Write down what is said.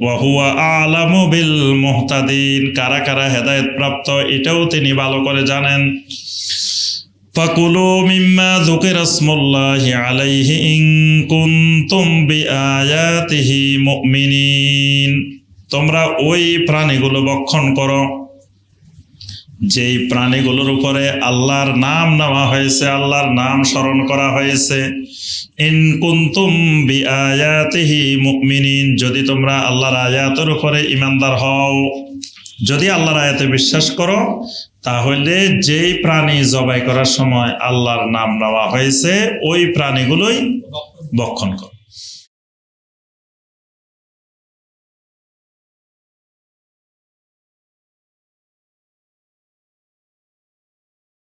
ওয়াহুয়া বিল মুহতাদিন। কারা কারা হেদায়েত প্রাপ্ত, এটাও তিনি ভালো করে জানেন। তোমরা ওই প্রাণীগুলো বক্ষণ করো। যেই প্রাণীগুলোর উপরে আল্লাহর নাম নেওয়া হয়েছে, আল্লাহর নাম স্মরণ করা হয়েছে, ইন কুন্তুম বি আয়াতিহি মুমিনিন, যদি তোমরা আল্লাহর আয়াতের উপরে ইমানদার হও, যদি আল্লাহর আয়াতে বিশ্বাস করো, তাহলে যেই প্রাণী জবাই করার সময় আল্লাহর নাম নেওয়া হয়েছে, ওই প্রাণীগুলোই ভক্ষণ করো।